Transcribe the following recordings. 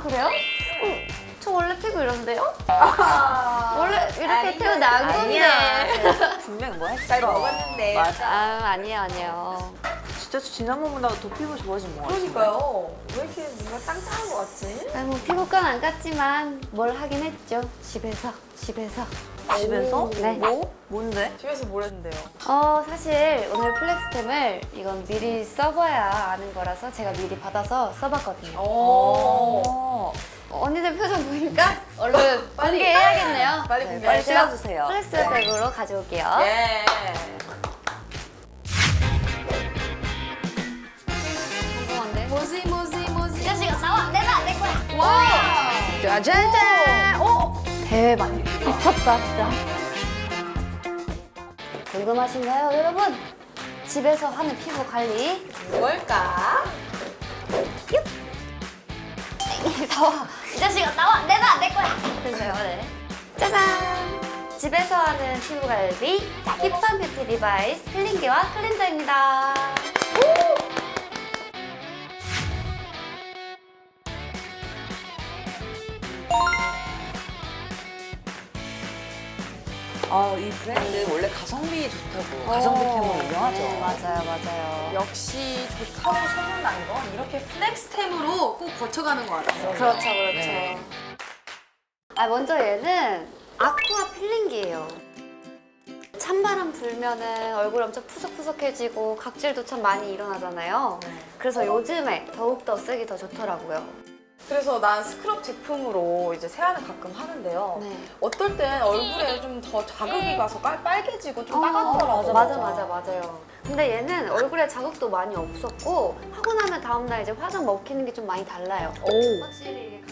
그래요? 어, 저 원래 피부 이런데요? 원래 이렇게 태어난 건데. 아니야. 분명 뭐 했어. 잘 먹었는데. 맞아. 아 아니에요 아니에요. 진짜 지난번보다 더 피부 좋아진 것 같아. 그러니까요. 왜 이렇게 뭔가 짱짱한 것 같지? 아니 뭐 피부과는 안 갔지만 뭘 하긴 했죠. 집에서 집에서. 집에서? 네. 뭐? 뭔데? 집에서 뭘 했는데요? 어 사실 오늘 플렉스템을 이건 미리 써봐야 아는 거라서 제가 미리 받아서 써봤거든요. 오. 어. 언니들 표정 보니까 얼른 공개해야겠네요. 빨리 네, 공개. 빨리 제가 찍어주세요. 플렉스백으로 가져올게요. 예. 궁금한데? 뭐지 뭐지 뭐지. 이 자식아 나와 내놔 내 거야. 와. 짜잔짠. 오. 대박 미쳤다 진짜. 궁금하신가요 여러분? 집에서 하는 피부 관리 뭘까? 나와 이 자식아 나와 내놔 내 거야. 그래서요 네. 짜잔. 집에서 하는 피부 관리 힙한 뷰티 디바이스 필링기와 클렌저입니다. 아, 이 브랜드 원래 가성비 좋다고. 가성비템으로 유명하죠. 네, 맞아요 맞아요. 역시 좋다고 소문난 건 이렇게 플렉스템으로 꼭 거쳐가는 것 같아요. 그렇죠, 그렇죠. 네. 아, 먼저 얘는 아쿠아 필링기예요. 찬바람 불면은 얼굴 엄청 푸석푸석해지고 각질도 참 많이 일어나잖아요. 그래서 요즘에 더욱더 쓰기 더 좋더라고요. 그래서 난 스크럽 제품으로 이제 세안을 가끔 하는데요. 네. 어떨 땐 얼굴에 좀 더 자극이 가서 빨, 빨개지고 좀 어, 따갑더라고요. 맞아, 맞아, 맞아요. 근데 얘는 얼굴에 자극도 많이 없었고 하고 나면 다음날 이제 화장 먹히는 게 좀 많이 달라요. 오. 확실히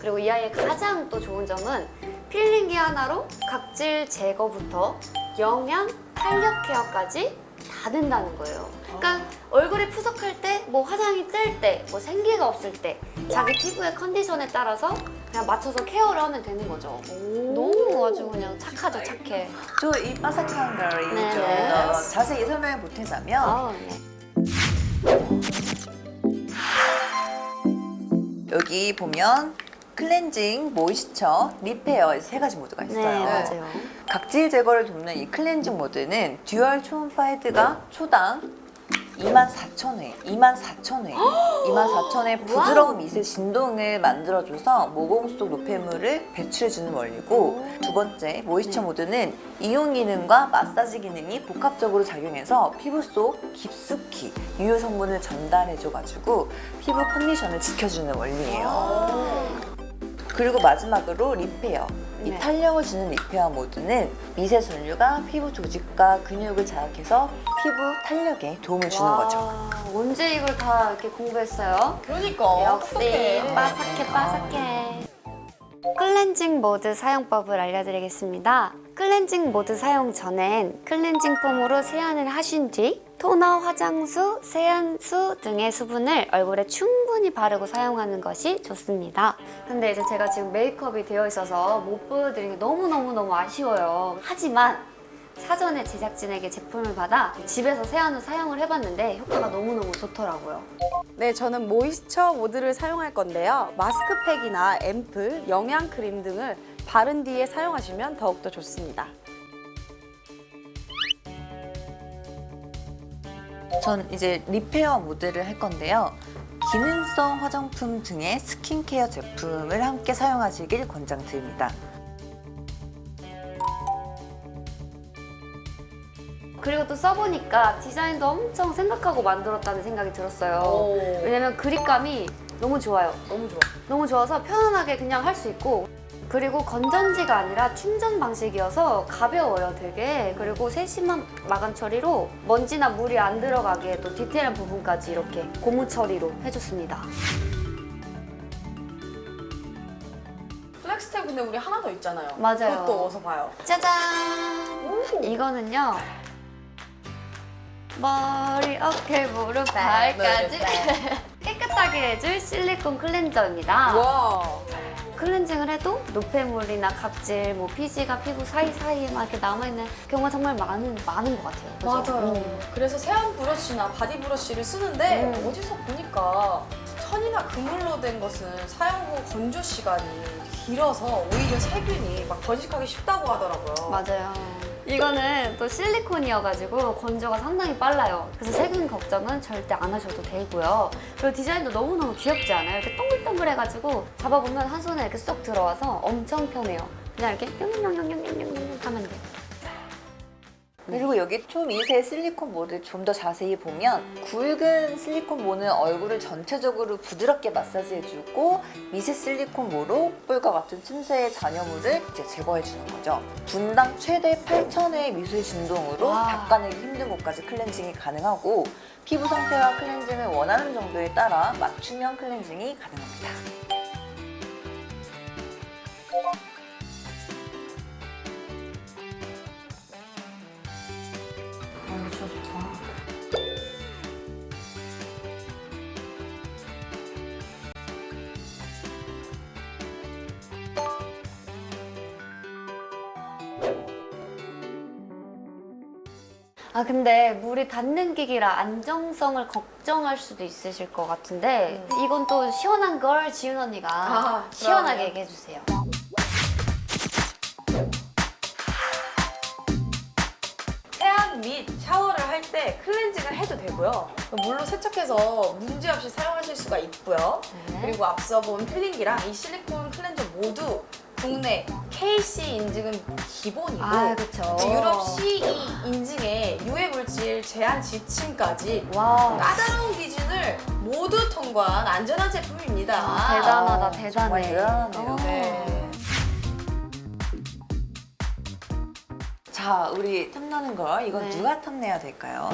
그리고 이 아이의 가장 또 좋은 점은 필링기 하나로 각질 제거부터 영양, 탄력 케어까지 다 된다는 거예요. 그러니까 얼굴이 푸석할 때, 뭐 화장이 뜰 때, 뭐 생기가 없을 때 자기 피부의 컨디션에 따라서 그냥 맞춰서 케어를 하면 되는 거죠. 너무 아주 그냥 착하죠, 착해. 저 이 바삭한 거를 네. 좀 더 자세히 설명을 보태자면 아, 네. 여기 보면 클렌징, 모이스처, 리페어 세 가지 모드가 있어요. 네, 맞아요. 각질 제거를 돕는 이 클렌징 모드는 듀얼 초음파 헤드가 초당 24,000회, 24,000회, 24,000회 부드러운 미세 진동을 만들어줘서 모공 속 노폐물을 배출해주는 원리고 두 번째 모이스처 네. 모드는 이용 기능과 마사지 기능이 복합적으로 작용해서 피부 속 깊숙이 유효 성분을 전달해줘가지고 피부 컨디션을 지켜주는 원리예요. 그리고 마지막으로 리페어. 이 네. 탄력을 주는 리페어 모드는 미세 전류가 피부 조직과 근육을 자극해서 피부 탄력에 도움을 주는 와, 거죠. 언제 이걸 다 이렇게 공부했어요? 그러니까. 역시 똑똑해. 바삭해 바삭해. 클렌징 모드 사용법을 알려드리겠습니다. 클렌징 모드 사용 전엔 클렌징 폼으로 세안을 하신 뒤 토너, 화장수, 세안수 등의 수분을 얼굴에 충분히 바르고 사용하는 것이 좋습니다. 근데 이제 제가 지금 메이크업이 되어 있어서 못 보여드리는 게 너무너무너무 아쉬워요. 하지만 사전에 제작진에게 제품을 받아 집에서 세안 후 사용을 해봤는데 효과가 너무너무 좋더라고요. 네, 저는 모이스처 모드를 사용할 건데요. 마스크팩이나 앰플, 영양크림 등을 바른 뒤에 사용하시면 더욱더 좋습니다. 전 이제 리페어 모드를 할 건데요. 기능성 화장품 등의 스킨케어 제품을 함께 사용하시길 권장드립니다. 그리고 또 써보니까 디자인도 엄청 생각하고 만들었다는 생각이 들었어요. 오. 왜냐면 그립감이 너무 좋아요. 너무 좋아. 너무 좋아서 편안하게 그냥 할 수 있고 그리고 건전지가 아니라 충전 방식이어서 가벼워요 되게 그리고 세심한 마감 처리로 먼지나 물이 안 들어가게 또 디테일한 부분까지 이렇게 고무 처리로 해줬습니다. 플렉스템 근데 우리 하나 더 있잖아요. 맞아요. 그것도 어서 봐요. 짜잔! 오. 이거는요. 머리, 어깨, 무릎, 발까지 깨끗하게 해줄 실리콘 클렌저입니다. 와. 클렌징을 해도 노폐물이나 각질, 뭐 피지가 피부 사이사이에 막 이렇게 남아있는 경우가 정말 많은, 많은 것 같아요. 그죠? 맞아요. 음. 그래서 세안 브러쉬나 바디 브러쉬를 쓰는데 음. 어디서 보니까 천이나 그물로 된 것은 사용 후 건조 시간이 길어서 오히려 세균이 막 번식하기 쉽다고 하더라고요. 맞아요. 이거는 또 실리콘이어가지고 건조가 상당히 빨라요. 그래서 세균 걱정은 절대 안 하셔도 되고요. 그리고 디자인도 너무너무 귀엽지 않아요? 이렇게 동글동글해가지고 잡아보면 한 손에 이렇게 쏙 들어와서 엄청 편해요. 그냥 이렇게 뿅뿅뿅뿅뿅뿅 하면 돼요. 그리고 여기 초 미세 실리콘 모드 좀더 자세히 보면 굵은 실리콘 모는 얼굴을 전체적으로 부드럽게 마사지해주고 미세 실리콘 모로 뿔과 같은 틈새의 잔여물을 이제 제거해주는 거죠. 분당 최대 8,000회의 미술 진동으로 와. 닦아내기 힘든 곳까지 클렌징이 가능하고 피부 상태와 클렌징을 원하는 정도에 따라 맞춤형 클렌징이 가능합니다. 아 근데 물이 닿는 기기라 안정성을 걱정할 수도 있으실 것 같은데 이건 또 시원한 걸 지윤 언니가 아, 시원하게 그러네요. 얘기해 주세요. 세안 및 샤워를 할 때 클렌징을 해도 되고요. 물로 세척해서 문제없이 사용하실 수가 있고요. 네. 그리고 앞서 본 필링기랑 이 실리콘 클렌저 국내 KC 인증은 기본이고 아 그쵸. 유럽 CE 인증의 유해 물질 제한 지침까지 와 까다로운 기준을 모두 통과한 안전한 제품입니다. 아, 대단하다 아, 대단해. 정말 대단하네요. 어. 네. 자, 우리 탐나는 걸 이건 네. 누가 탐내야 될까요?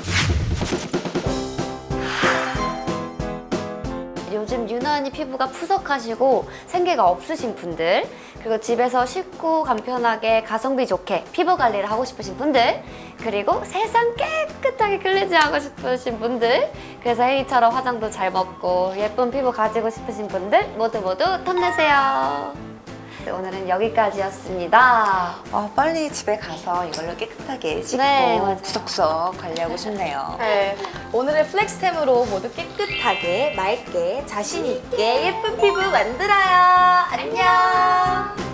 요즘 유난히 피부가 푸석하시고 생기가 없으신 분들 그리고 집에서 쉽고 간편하게 가성비 좋게 피부 관리를 하고 싶으신 분들 그리고 세상 깨끗하게 클렌징 하고 싶으신 분들 그래서 혜이처럼 화장도 잘 먹고 예쁜 피부 가지고 싶으신 분들 모두 모두 탐내세요 네, 오늘은 여기까지였습니다 아, 빨리 집에 가서 이걸로 깨끗하게 씻고 네, 맞아요. 구석구석 관리하고 싶네요. 네, 오늘의 플렉스템으로 모두 깨끗하게, 맑게, 자신있게 예쁜 피부 만들어요. 안녕!